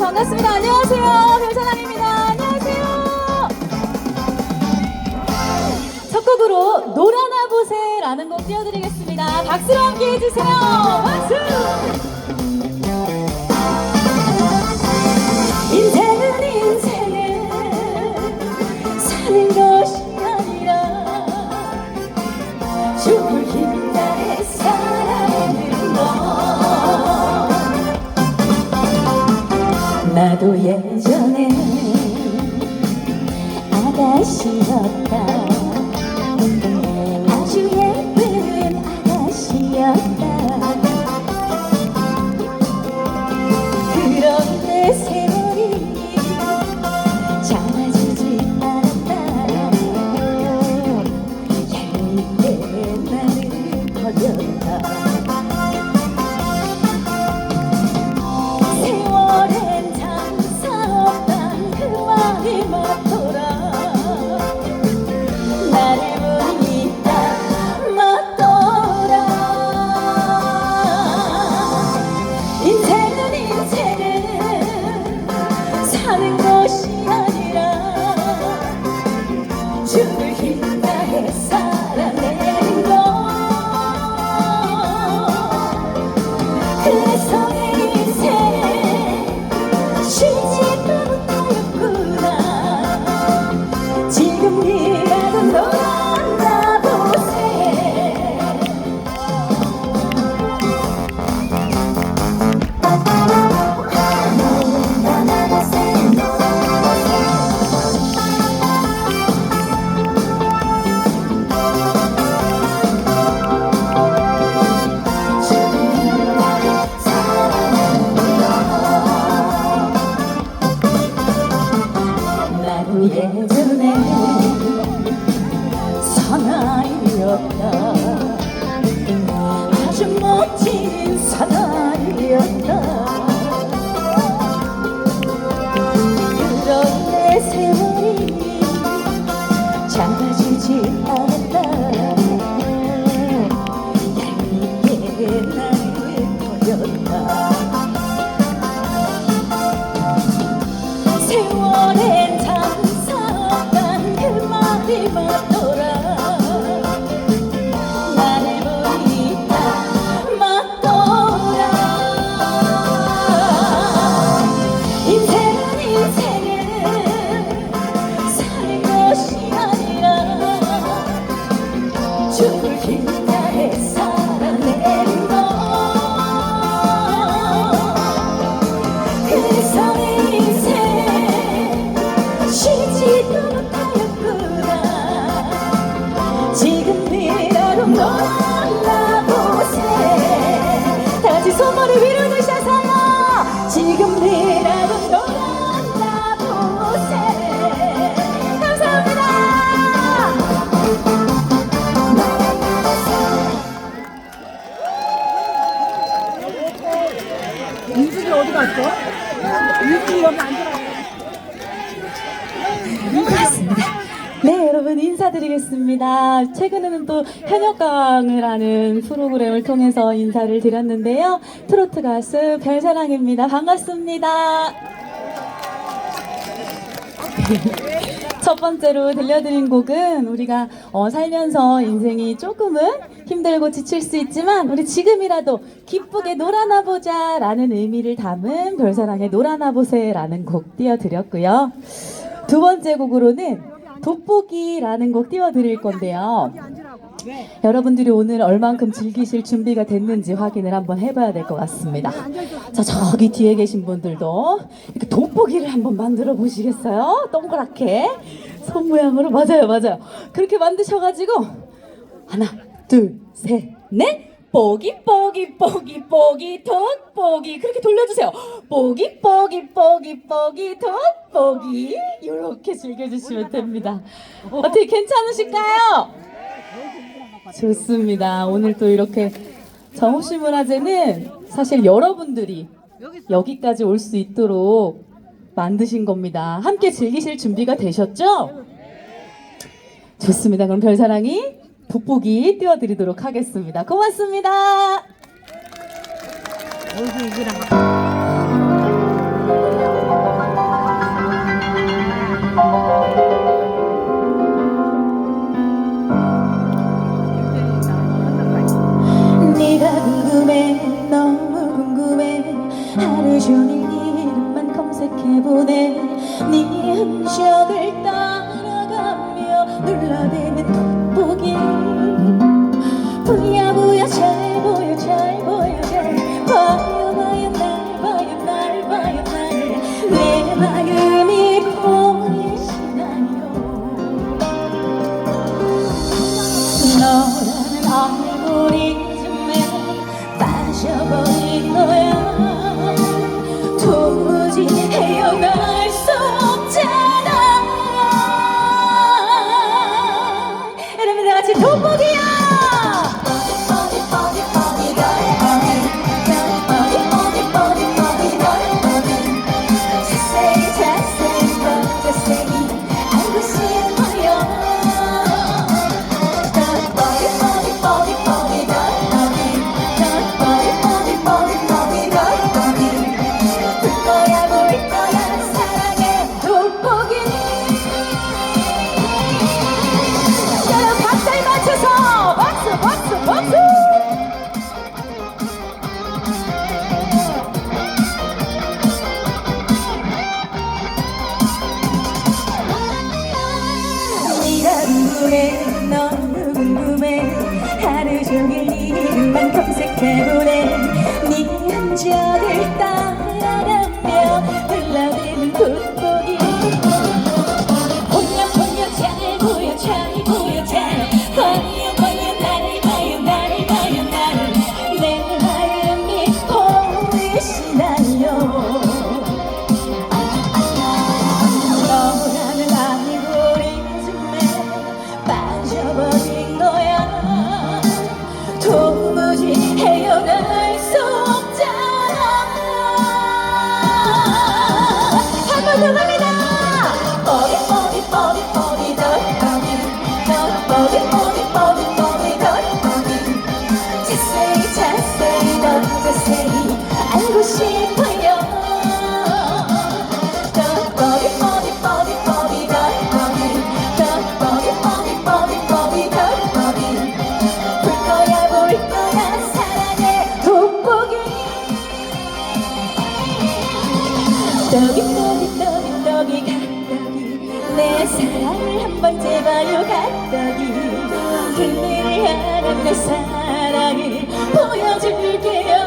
반갑습니다. 안녕하세요. 별사랑입니다. 안녕하세요. 첫 곡으로 노라나 보세라는 곡 띄워드리겠습니다. 박수로 함께 해주세요. 박수! 나도 예전에 아가씨였다 사는 것이 아니라 말 인사드리겠습니다. 최근에는 또 현역강을 하는 프로그램을 통해서 인사를 드렸는데요. 트로트 가수 별사랑입니다. 반갑습니다. 첫 번째로 들려드린 곡은 우리가 어, 살면서 인생이 조금은 힘들고 지칠 수 있지만 우리 지금이라도 기쁘게 놀아나 보자 라는 의미를 담은 별사랑의 놀아나 보세 라는 곡 띄워드렸고요. 두 번째 곡으로는 돋보기라는 곡 띄워드릴 건데요. 여러분들이 오늘 얼만큼 즐기실 준비가 됐는지 확인을 한번 해봐야 될 것 같습니다. 자, 저기 뒤에 계신 분들도 이렇게 돋보기를 한번 만들어 보시겠어요? 동그랗게. 손 모양으로. 맞아요, 맞아요. 그렇게 만드셔가지고, 하나, 둘, 셋, 넷. 뽀기, 뽀기, 뽀기, 뽀기, 돋보기. 그렇게 돌려주세요. 뽀기, 뽀기, 뽀기, 뽀기, 돋보기. 이렇게 즐겨주시면 됩니다. 어떻게 괜찮으실까요? 좋습니다. 오늘 또 이렇게 정우씨 문화제는 사실 여러분들이 여기까지 올 수 있도록 만드신 겁니다. 함께 즐기실 준비가 되셨죠? 좋습니다. 그럼 별사랑이 돋보기 띄워드리도록 하겠습니다. 고맙습니다. 네가 궁금해 너무 궁금해 하루 종일 이름만 검색해보네 네 흔적을 따 궁금해 너무 궁금해. 하루 종일 네 이름만 검색해보네. 네 흔적을 따 Oh, my God. 내 사랑을 보여줄게요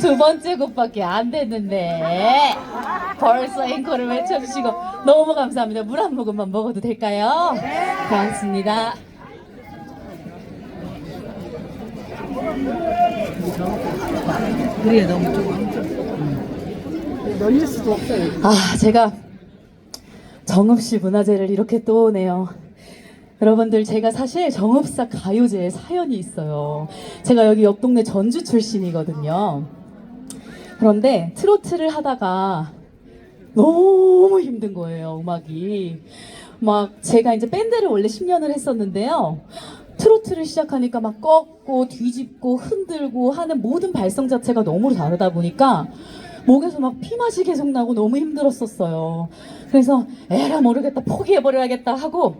두 번째 곡밖에 안 됐는데 벌써 앵콜을 외쳐주시고 너무 감사합니다. 물 한 모금만 먹어도 될까요? 고맙습니다. 그래 너무 좀 널릴 수도 없어요. 아, 제가 정읍시 문화재를 이렇게 또 오네요. 여러분들, 제가 사실 정읍사 가요제에 사연이 있어요. 제가 여기 옆 동네 전주 출신이거든요. 그런데 트로트를 하다가 너무 힘든 거예요, 음악이. 막 제가 이제 밴드를 원래 10년을 했었는데요. 트로트를 시작하니까 막 꺾고 뒤집고 흔들고 하는 모든 발성 자체가 너무 다르다 보니까 목에서 막 피맛이 계속 나고 너무 힘들었었어요. 그래서 에라 모르겠다 포기해버려야겠다 하고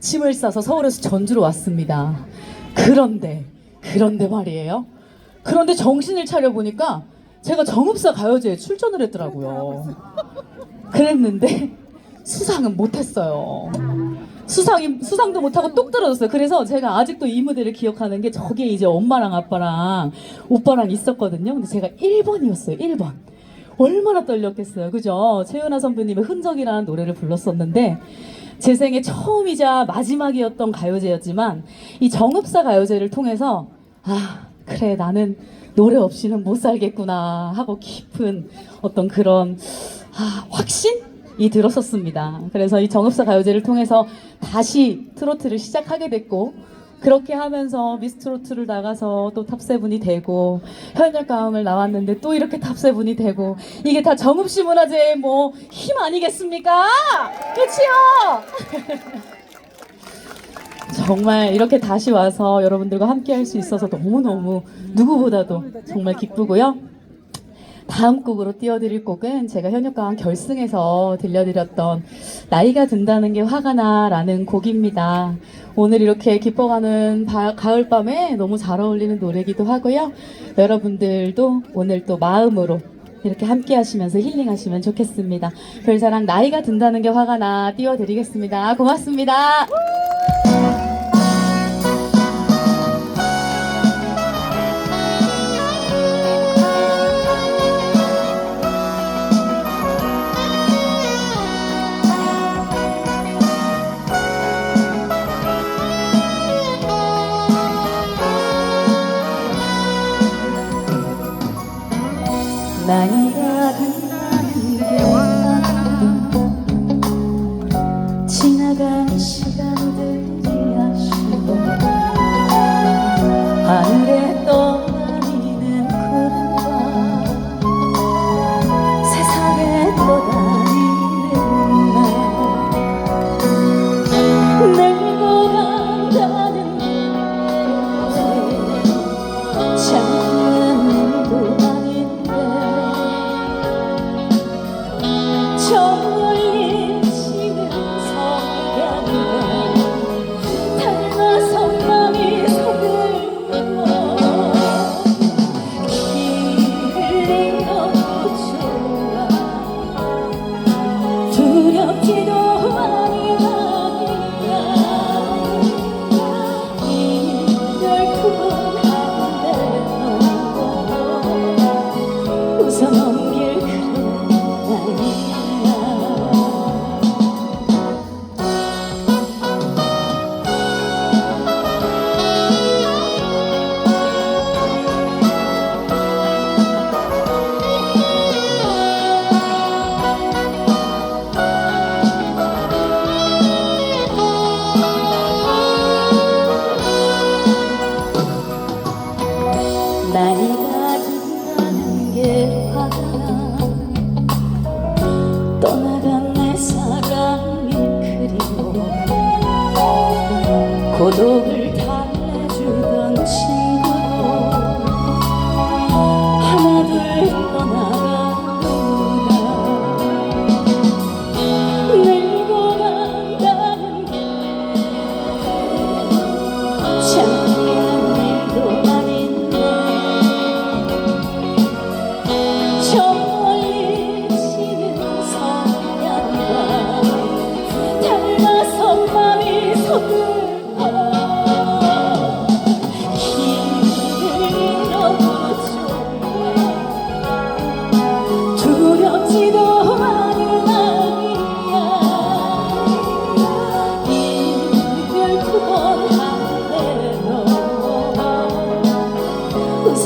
짐을 싸서 서울에서 전주로 왔습니다. 그런데 그런데 말이에요. 그런데 정신을 차려 보니까 제가 정읍사 가요제에 출전을 했더라고요. 그랬는데 수상은 못했어요. 수상이 수상도 못하고 똑 떨어졌어요. 그래서 제가 아직도 이 무대를 기억하는 게 저게 이제 엄마랑 아빠랑 오빠랑 있었거든요. 근데 제가 1번이었어요. 1번. 얼마나 떨렸겠어요. 그죠? 최윤아 선배님의 흔적이라는 노래를 불렀었는데 제 생애 처음이자 마지막이었던 가요제였지만 이 정읍사 가요제를 통해서 아 그래 나는 노래 없이는 못 살겠구나 하고 깊은 어떤 그런 아, 확신이 들었었습니다. 그래서 이 정읍사 가요제를 통해서 다시 트로트를 시작하게 됐고 그렇게 하면서 미스트로트를 나가서 또 탑세븐이 되고 현역 가왕을 나왔는데 또 이렇게 탑세븐이 되고 이게 다 정읍시 문화재의 뭐 힘 아니겠습니까? 그치요? 정말 이렇게 다시 와서 여러분들과 함께 할 수 있어서 너무너무 누구보다도 정말 기쁘고요. 다음 곡으로 띄워드릴 곡은 제가 현역가왕 결승에서 들려드렸던 나이가 든다는 게 화가 나라는 곡입니다. 오늘 이렇게 기뻐가는 바- 가을밤에 너무 잘 어울리는 노래기도 하고요. 여러분들도 오늘 또 마음으로 이렇게 함께 하시면서 힐링하시면 좋겠습니다. 별사랑 나이가 든다는 게 화가 나 띄워드리겠습니다. 고맙습니다.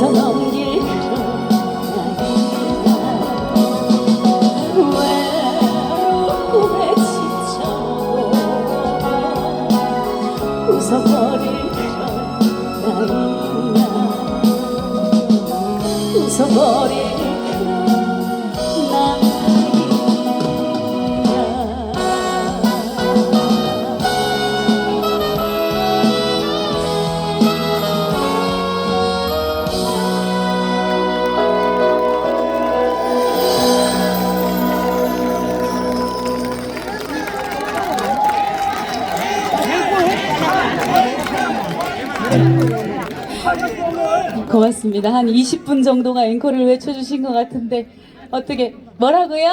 웃어 고맙습니다. 한 20분 정도가 앵콜을 외쳐주신 것 같은데 어떻게 뭐라고요?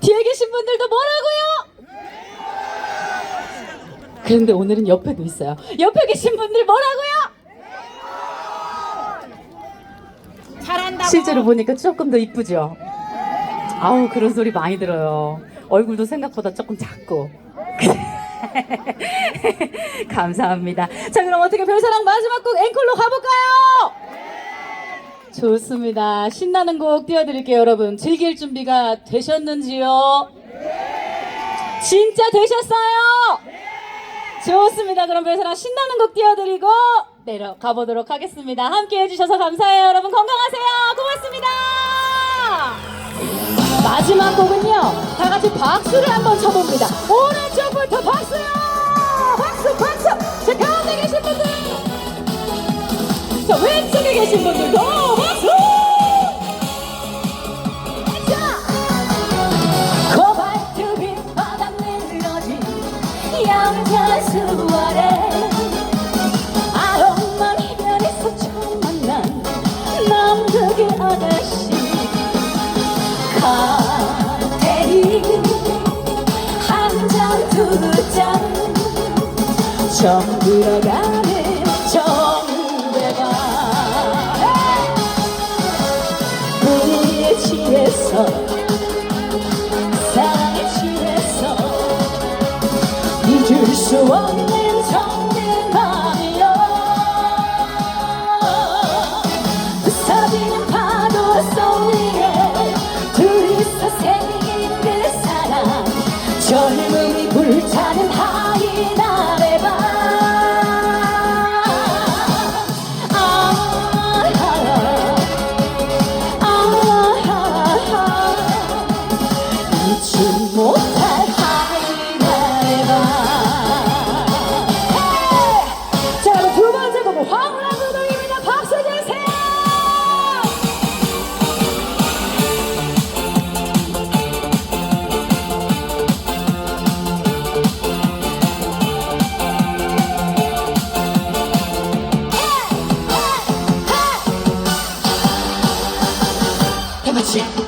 뒤에 계신 분들도 뭐라고요? 그런데 오늘은 옆에도 있어요. 옆에 계신 분들 뭐라고요? 잘한다고. 실제로 보니까 조금 더 이쁘죠? 아우 그런 소리 많이 들어요. 얼굴도 생각보다 조금 작고. 감사합니다. 자 그럼 어떻게 별사랑 마지막 곡 앵콜로 가볼까요? 좋습니다. 신나는 곡 띄워드릴게요, 여러분. 즐길 준비가 되셨는지요? 진짜 되셨어요? 좋습니다. 그럼 별사랑 신나는 곡 띄워드리고 내려가 보도록 하겠습니다. 함께 해주셔서 감사해요. 여러분 건강하세요. 고맙습니다. 마지막 곡은요. 다 같이 박수를 한번 쳐봅니다. 오른쪽부터 박수요. 박수, 박수. 자, 가운데 계신 분들. 자, 왼쪽에 계신 분들도 박수. 자. 코발트 빛 바닥 늘어진 양자수 아래 정 들어가는 정대가. 분위기에 취해서 사랑에 취해서 잊을 수 없는 정든 맘이여. 부서지는 파도 속 위에 둘이서 생긴 그 사랑. 젊음 다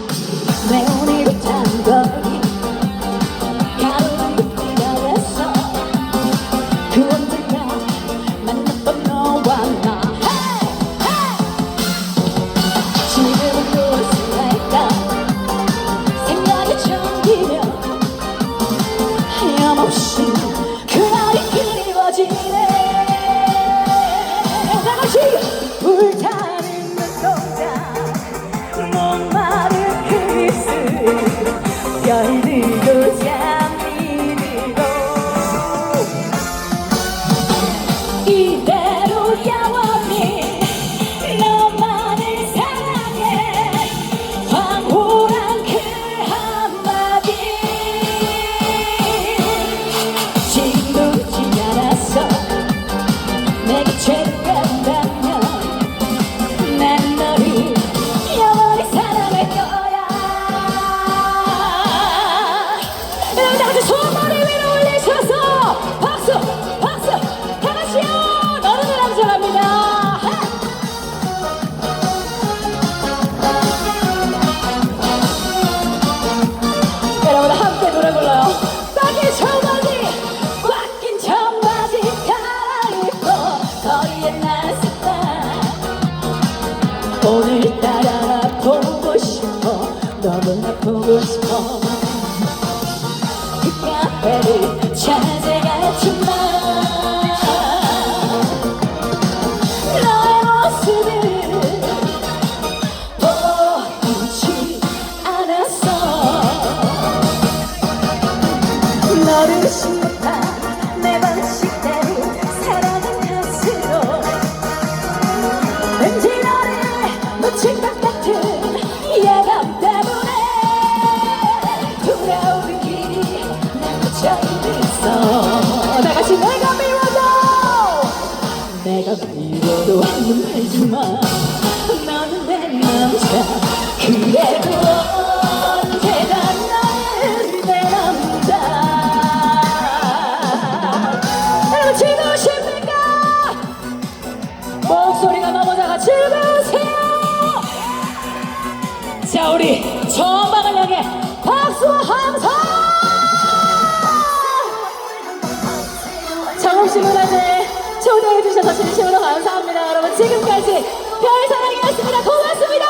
시문화제 초대해 주셔서 진심으로 감사합니다. 여러분 지금까지 별사랑이었습니다. 고맙습니다.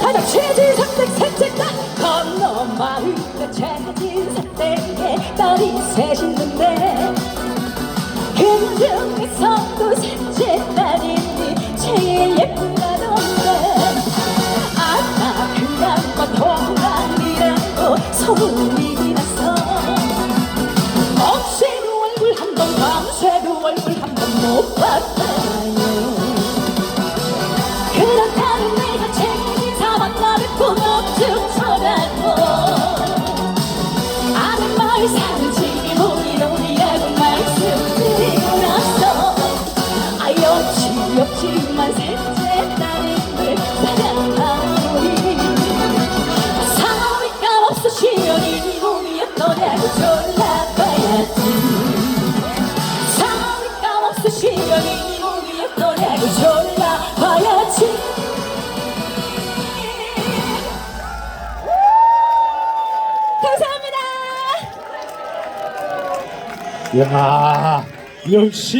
가장 최진 선택 셋째 날 건너 마을에 최진 선택에 딸이 셋인데 금등에서도 셋째 딸이니 제일 예쁜 나던데 아까 그냥과 동안이라고 소문이 한 야 역시